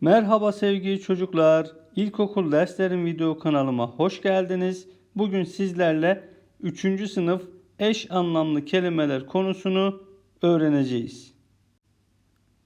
Merhaba sevgili çocuklar. İlkokul derslerim video kanalıma hoş geldiniz. Bugün sizlerle 3. sınıf eş anlamlı kelimeler konusunu öğreneceğiz.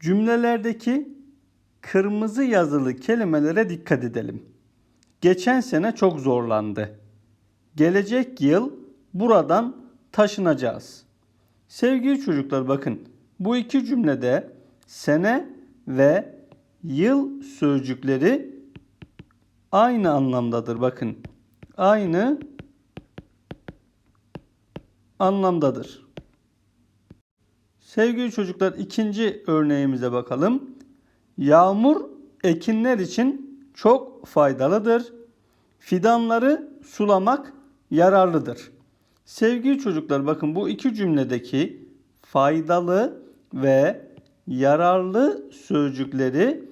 Cümlelerdeki kırmızı yazılı kelimelere dikkat edelim. Geçen sene çok zorlandı. Gelecek yıl buradan taşınacağız. Sevgili çocuklar bakın bu iki cümlede sene ve yıl sözcükleri aynı anlamdadır. Bakın aynı anlamdadır. Sevgili çocuklar ikinci örneğimize bakalım. Yağmur ekinler için çok faydalıdır. Fidanları sulamak yararlıdır. Sevgili çocuklar bakın bu iki cümledeki faydalı ve yararlı sözcükleri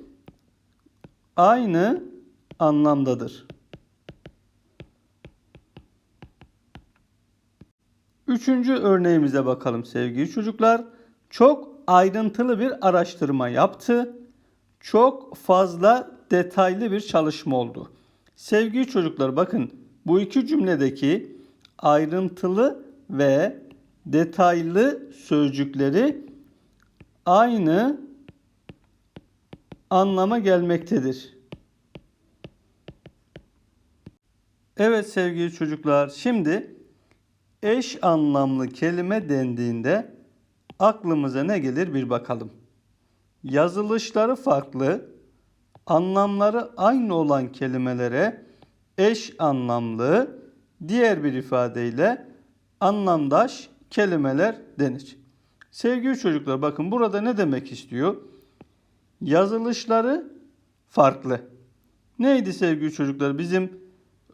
aynı anlamdadır. Üçüncü örneğimize bakalım sevgili çocuklar. Çok ayrıntılı bir araştırma yaptı. Çok fazla detaylı bir çalışma oldu. Sevgili çocuklar bakın bu iki cümledeki ayrıntılı ve detaylı sözcükleri aynı anlama gelmektedir. Evet sevgili çocuklar, şimdi eş anlamlı kelime dendiğinde aklımıza ne gelir bir bakalım. Yazılışları farklı, anlamları aynı olan kelimelere eş anlamlı, diğer bir ifadeyle anlamdaş kelimeler denir. Sevgili çocuklar bakın burada ne demek istiyor? Yazılışları farklı. Neydi sevgili çocuklar? Bizim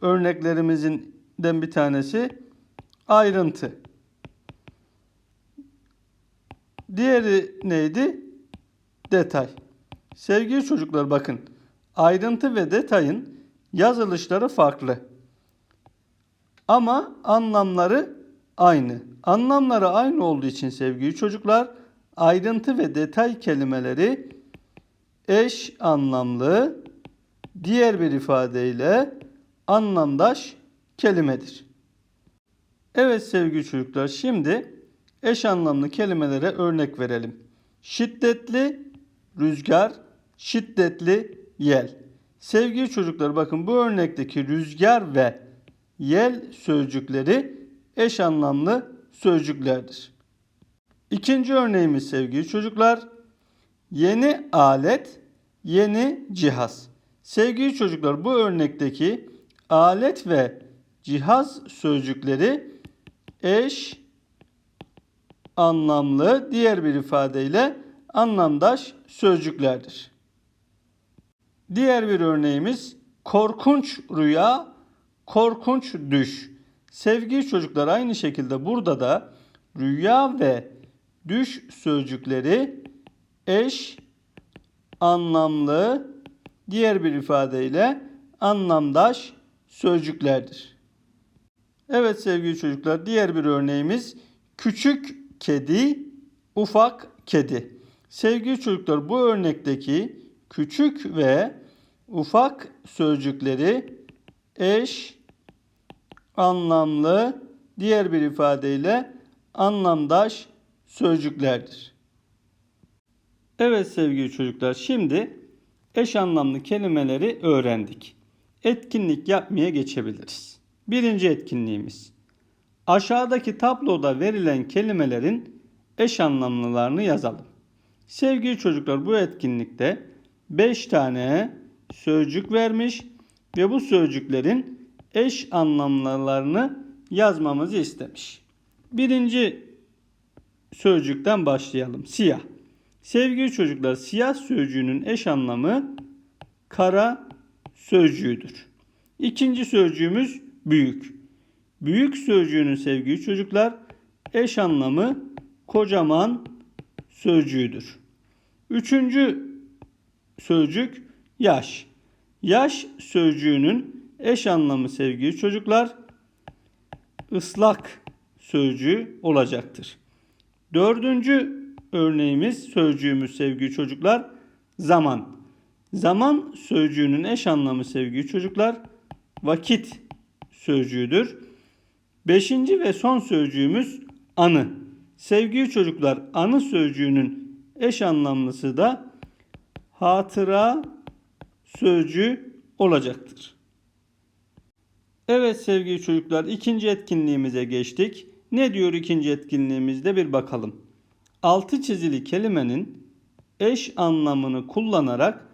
örneklerimizden bir tanesi ayrıntı. Diğeri neydi? Detay. Sevgili çocuklar bakın. Ayrıntı ve detayın yazılışları farklı. Ama anlamları aynı. Anlamları aynı olduğu için sevgili çocuklar ayrıntı ve detay kelimeleri eş anlamlı diğer bir ifadeyle anlamdaş kelimedir. Evet sevgili çocuklar şimdi eş anlamlı kelimelere örnek verelim. Şiddetli rüzgar, şiddetli yel. Sevgili çocuklar bakın bu örnekteki rüzgar ve yel sözcükleri eş anlamlı sözcüklerdir. İkinci örneğimiz sevgili çocuklar. Yeni alet, yeni cihaz. Sevgili çocuklar bu örnekteki alet ve cihaz sözcükleri eş anlamlı diğer bir ifadeyle anlamdaş sözcüklerdir. Diğer bir örneğimiz korkunç rüya, korkunç düş. Sevgili çocuklar aynı şekilde burada da rüya ve düş sözcükleri eş anlamlı diğer bir ifadeyle anlamdaş sözcüklerdir. Evet sevgili çocuklar diğer bir örneğimiz küçük kedi, ufak kedi. Sevgili çocuklar bu örnekteki küçük ve ufak sözcükleri eş anlamlı diğer bir ifadeyle anlamdaş sözcüklerdir. Evet sevgili çocuklar şimdi eş anlamlı kelimeleri öğrendik. Etkinlik yapmaya geçebiliriz. Birinci etkinliğimiz. Aşağıdaki tabloda verilen kelimelerin eş anlamlılarını yazalım. Sevgili çocuklar bu etkinlikte 5 tane sözcük vermiş ve bu sözcüklerin eş anlamlılarını yazmamızı istemiş. Birinci sözcükten başlayalım. Siyah. Sevgili çocuklar siyah sözcüğünün eş anlamı kara sözcüğüdür. İkinci sözcüğümüz büyük. Büyük sözcüğünün sevgili çocuklar eş anlamı kocaman sözcüğüdür. Üçüncü sözcük yaş. Yaş sözcüğünün eş anlamı sevgili çocuklar ıslak sözcüğü olacaktır. Dördüncü örneğimiz, sözcüğümüz sevgili çocuklar zaman. Zaman sözcüğünün eş anlamı sevgili çocuklar vakit sözcüğüdür. Beşinci ve son sözcüğümüz anı. Sevgili çocuklar anı sözcüğünün eş anlamlısı da hatıra sözcüğü olacaktır. Evet sevgili çocuklar ikinci etkinliğimize geçtik. Ne diyor ikinci etkinliğimizde bir bakalım. Altı çizili kelimenin eş anlamını kullanarak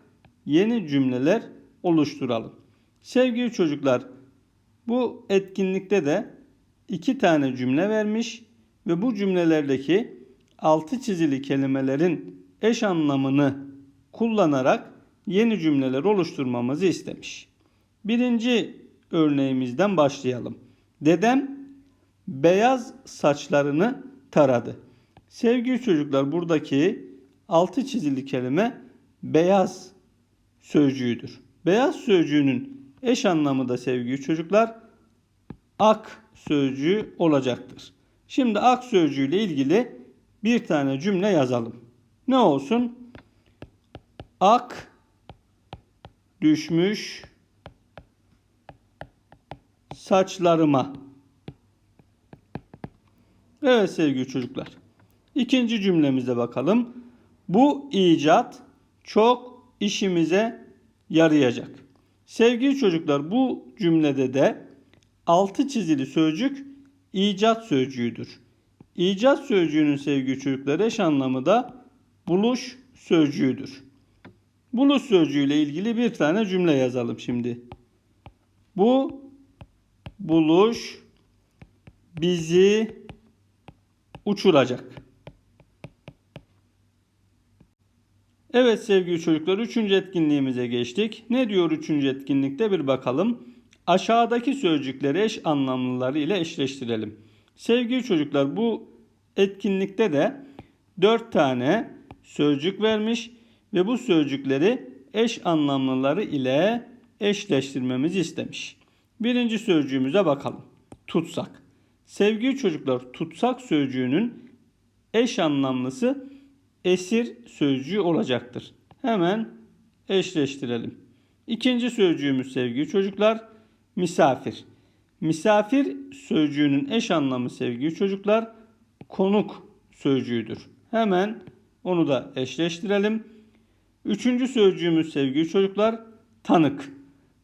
yeni cümleler oluşturalım. Sevgili çocuklar bu etkinlikte de iki tane cümle vermiş ve bu cümlelerdeki altı çizili kelimelerin eş anlamını kullanarak yeni cümleler oluşturmamızı istemiş. Birinci örneğimizden başlayalım. Dedem beyaz saçlarını taradı. Sevgili çocuklar buradaki altı çizili kelime beyaz sözcüğüdür. Beyaz sözcüğünün eş anlamı da sevgili çocuklar ak sözcüğü olacaktır. Şimdi ak sözcüğüyle ilgili bir tane cümle yazalım. Ne olsun? Ak düşmüş saçlarıma. Evet sevgili çocuklar. İkinci cümlemize bakalım. Bu icat çok işimize yarayacak. Sevgili çocuklar bu cümlede de altı çizili sözcük icat sözcüğüdür. İcat sözcüğünün sevgili çocuklar eş anlamı da buluş sözcüğüdür. Buluş sözcüğüyle ilgili bir tane cümle yazalım şimdi. Bu buluş bizi uçuracak. Evet sevgili çocuklar üçüncü etkinliğimize geçtik. Ne diyor üçüncü etkinlikte bir bakalım. Aşağıdaki sözcükleri eş anlamlıları ile eşleştirelim. Sevgili çocuklar bu etkinlikte de dört tane sözcük vermiş ve bu sözcükleri eş anlamlıları ile eşleştirmemizi istemiş. Birinci sözcüğümüze bakalım. Tutsak. Sevgili çocuklar tutsak sözcüğünün eş anlamlısı esir sözcüğü olacaktır. Hemen eşleştirelim. İkinci sözcüğümüz sevgili çocuklar misafir. Misafir sözcüğünün eş anlamı sevgili çocuklar konuk sözcüğüdür. Hemen onu da eşleştirelim. Üçüncü sözcüğümüz sevgili çocuklar tanık.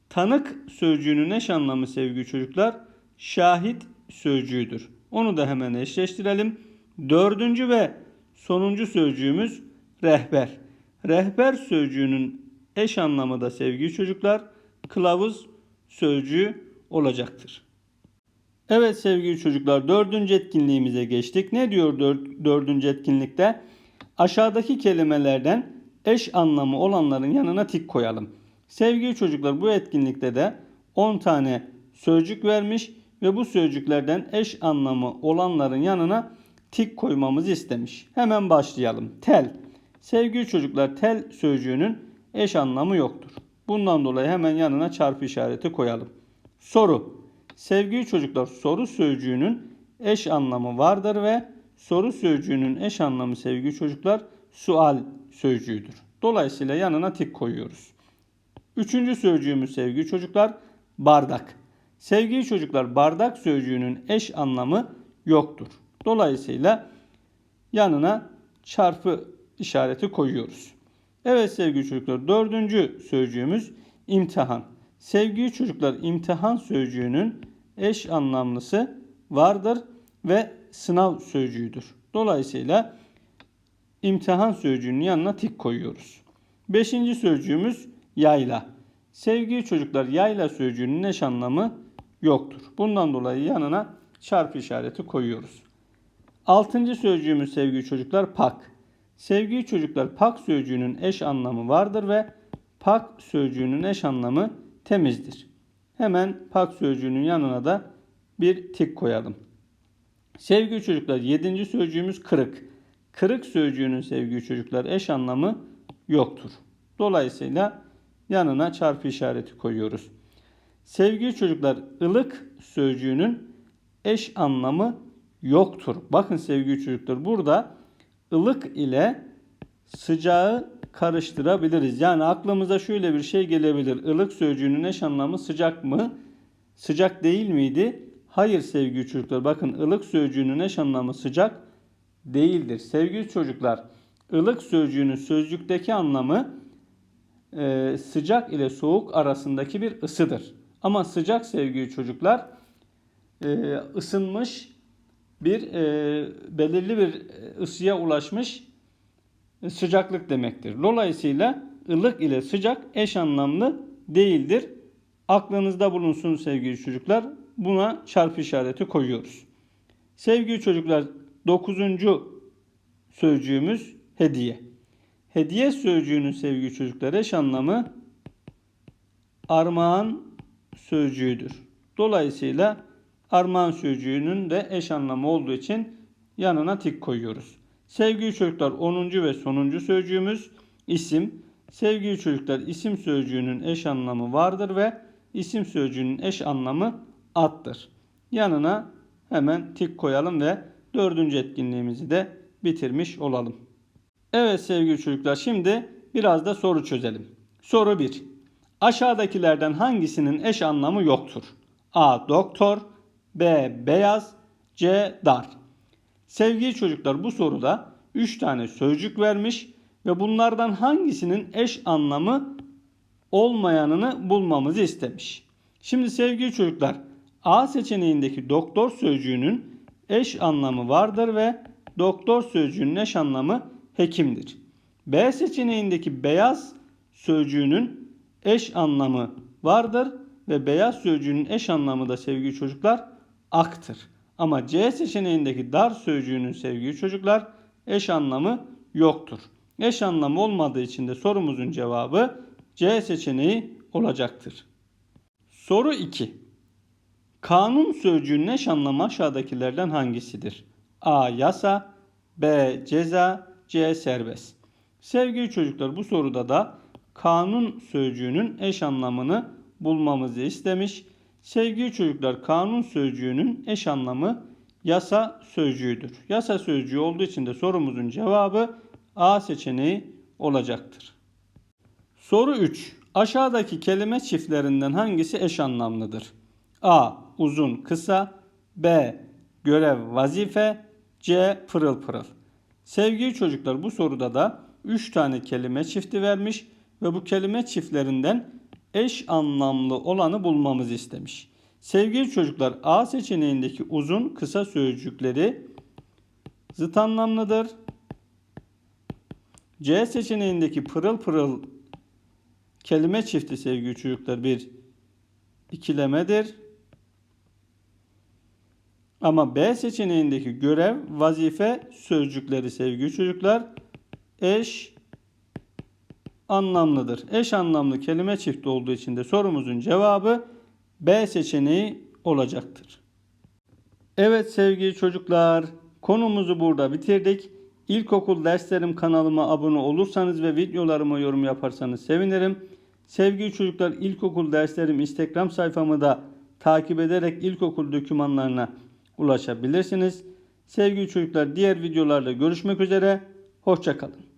Tanık sözcüğünün eş anlamı sevgili çocuklar şahit sözcüğüdür. Onu da hemen eşleştirelim. Dördüncü ve sonuncu sözcüğümüz rehber. Rehber sözcüğünün eş anlamı da sevgili çocuklar kılavuz sözcüğü olacaktır. Evet sevgili çocuklar dördüncü etkinliğimize geçtik. Ne diyor dördüncü etkinlikte? Aşağıdaki kelimelerden eş anlamı olanların yanına tik koyalım. Sevgili çocuklar bu etkinlikte de 10 tane sözcük vermiş ve bu sözcüklerden eş anlamı olanların yanına tik koymamızı istemiş. Hemen başlayalım. Tel. Sevgili çocuklar tel sözcüğünün eş anlamı yoktur. Bundan dolayı hemen yanına çarpı işareti koyalım. Soru. Sevgili çocuklar soru sözcüğünün eş anlamı vardır ve soru sözcüğünün eş anlamı sevgili çocuklar sual sözcüğüdür. Dolayısıyla yanına tik koyuyoruz. Üçüncü sözcüğümüz sevgili çocuklar bardak. Sevgili çocuklar bardak sözcüğünün eş anlamı yoktur. Dolayısıyla yanına çarpı işareti koyuyoruz. Evet sevgili çocuklar dördüncü sözcüğümüz imtihan. Sevgili çocuklar imtihan sözcüğünün eş anlamlısı vardır ve sınav sözcüğüdür. Dolayısıyla imtihan sözcüğünün yanına tik koyuyoruz. Beşinci sözcüğümüz yayla. Sevgili çocuklar yayla sözcüğünün eş anlamı yoktur. Bundan dolayı yanına çarpı işareti koyuyoruz. Altıncı sözcüğümüz sevgili çocuklar pak. Sevgili çocuklar pak sözcüğünün eş anlamı vardır ve pak sözcüğünün eş anlamı temizdir. Hemen pak sözcüğünün yanına da bir tik koyalım. Sevgili çocuklar yedinci sözcüğümüz kırık. Kırık sözcüğünün sevgili çocuklar eş anlamı yoktur. Dolayısıyla yanına çarpı işareti koyuyoruz. Sevgili çocuklar ılık sözcüğünün eş anlamı yoktur. Bakın sevgili çocuklar burada ılık ile sıcağı karıştırabiliriz. Yani aklımıza şöyle bir şey gelebilir. Ilık sözcüğünün eş anlamı sıcak mı? Sıcak değil miydi? Hayır sevgili çocuklar. Bakın ılık sözcüğünün eş anlamı sıcak değildir. Sevgili çocuklar, ılık sözcüğünün sözcükteki anlamı e, sıcak ile soğuk arasındaki bir ısıdır. Ama sıcak sevgili çocuklar e, ısınmış bir e, belirli bir ısıya ulaşmış sıcaklık demektir. Dolayısıyla ılık ile sıcak eş anlamlı değildir. Aklınızda bulunsun sevgili çocuklar. Buna çarpı işareti koyuyoruz. Sevgili çocuklar 9. sözcüğümüz hediye. Hediye sözcüğünün sevgili çocuklar eş anlamı armağan sözcüğüdür. Dolayısıyla armağan sözcüğünün de eş anlamı olduğu için yanına tik koyuyoruz. Sevgili çocuklar 10. ve sonuncu sözcüğümüz isim. Sevgili çocuklar isim sözcüğünün eş anlamı vardır ve isim sözcüğünün eş anlamı attır. Yanına hemen tik koyalım ve dördüncü etkinliğimizi de bitirmiş olalım. Evet sevgili çocuklar şimdi biraz da soru çözelim. Soru 1. Aşağıdakilerden hangisinin eş anlamı yoktur? A. Doktor B. Beyaz C. Dar Sevgili çocuklar bu soruda 3 tane sözcük vermiş ve bunlardan hangisinin eş anlamı olmayanını bulmamızı istemiş. Şimdi sevgili çocuklar A seçeneğindeki doktor sözcüğünün eş anlamı vardır ve doktor sözcüğünün eş anlamı hekimdir. B seçeneğindeki beyaz sözcüğünün eş anlamı vardır ve beyaz sözcüğünün eş anlamı da sevgili çocuklar aktır. Ama C seçeneğindeki dar sözcüğünün sevgili çocuklar eş anlamı yoktur. Eş anlamı olmadığı için de sorumuzun cevabı C seçeneği olacaktır. Soru 2. Kanun sözcüğünün eş anlamı aşağıdakilerden hangisidir? A. Yasa B. Ceza C. Serbest. Sevgili çocuklar bu soruda da kanun sözcüğünün eş anlamını bulmamızı istemiş. Sevgili çocuklar kanun sözcüğünün eş anlamı yasa sözcüğüdür. Yasa sözcüğü olduğu için de sorumuzun cevabı A seçeneği olacaktır. Soru 3. Aşağıdaki kelime çiftlerinden hangisi eş anlamlıdır? A. Uzun, kısa. B. Görev, vazife. C. Pırıl pırıl. Sevgili çocuklar bu soruda da 3 tane kelime çifti vermiş ve bu kelime çiftlerinden eş anlamlı olanı bulmamızı istemiş. Sevgili çocuklar A seçeneğindeki uzun kısa sözcükleri zıt anlamlıdır. C seçeneğindeki pırıl pırıl kelime çifti sevgili çocuklar bir ikilemedir. Ama B seçeneğindeki görev, vazife sözcükleri sevgili çocuklar eş anlamlıdır. Eş anlamlı kelime çifti olduğu için de sorumuzun cevabı B seçeneği olacaktır. Evet sevgili çocuklar, konumuzu burada bitirdik. İlkokul derslerim kanalıma abone olursanız ve videolarıma yorum yaparsanız sevinirim. Sevgili çocuklar, ilkokul derslerim Instagram sayfamı da takip ederek ilkokul dokümanlarına ulaşabilirsiniz. Sevgili çocuklar, diğer videolarda görüşmek üzere. Hoşçakalın.